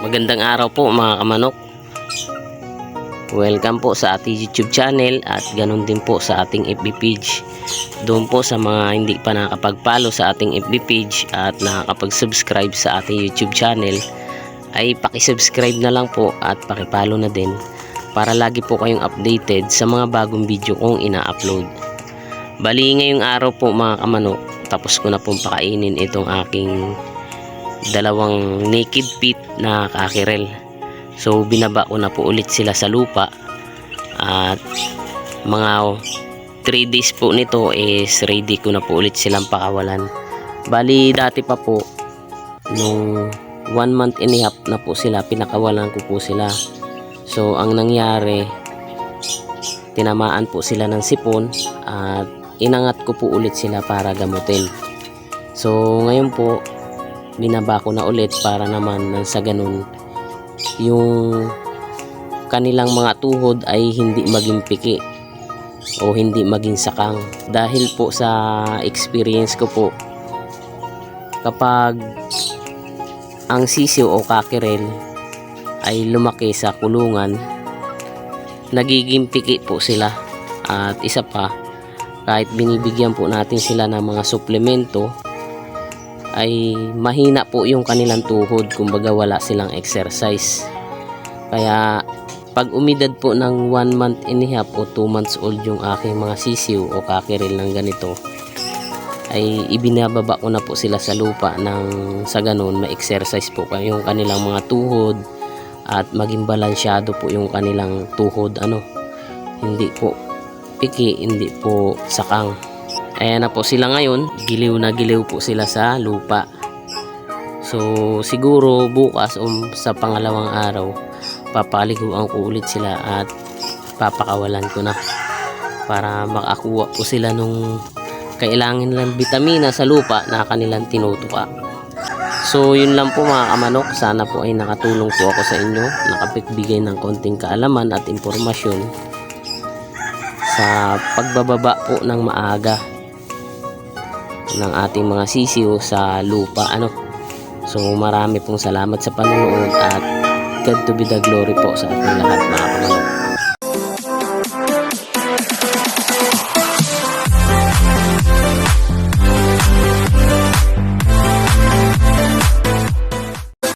Magandang araw po mga kamanok. Welcome po sa ating YouTube channel at ganun din po sa ating FB page. Doon po sa mga hindi pa nakakapag-follow sa ating FB page at nakakapag-subscribe sa ating YouTube channel ay paki-subscribe na lang po at paki-follow na din para lagi po kayong updated sa mga bagong video kong ina-upload. Bali ngayong araw po mga kamanok, tapos ko na pong pakainin itong aking dalawang naked pit na kakirel. So binaba ko na po ulit sila sa lupa at mga 3 days po nito is ready ko na po ulit silang pakawalan. Bali dati pa po nung 1 month and a half na po sila pinakawalan ko po sila. So ang nangyari tinamaan po sila ng sipon at inangat ko po ulit sila para gamutin. So ngayon po binaba ko na ulit para naman nang sa ganun yung kanilang mga tuhod ay hindi maging piki o hindi maging sakang. Dahil po sa experience ko po kapag ang sisiw o kakirel ay lumaki sa kulungan nagiging piki po sila. At isa pa kahit binibigyan po natin sila ng mga suplemento ay mahina po yung kanilang tuhod. Kumbaga wala silang exercise. Kaya pag umidad po ng 1 month and a half o 2 months old yung aking mga sisiw o kakiril ng ganito ay ibinababa ko na po sila sa lupa ng sa ganun ma-exercise po yung kanilang mga tuhod at maging balansyado po yung kanilang tuhod ano. Hindi po piki hindi po sakang Ayan na po sila ngayon. Giliw na giliw po sila sa lupa. So, siguro bukas o sa pangalawang araw, papaliguan ko ulit sila at papakawalan ko na para makakuha po sila nung kailangan lang vitamina sa lupa na kanilang tinutuka. So, yun lang po mga kamanok. Sana po ay nakatulong po ako sa inyo. Nakapigbigay ng konting kaalaman at impormasyon sa pagbababa po ng maaga ng ating mga sisiw sa lupa ano? So marami pong salamat sa panonood at God to be the glory po sa ating lahat mga kamanok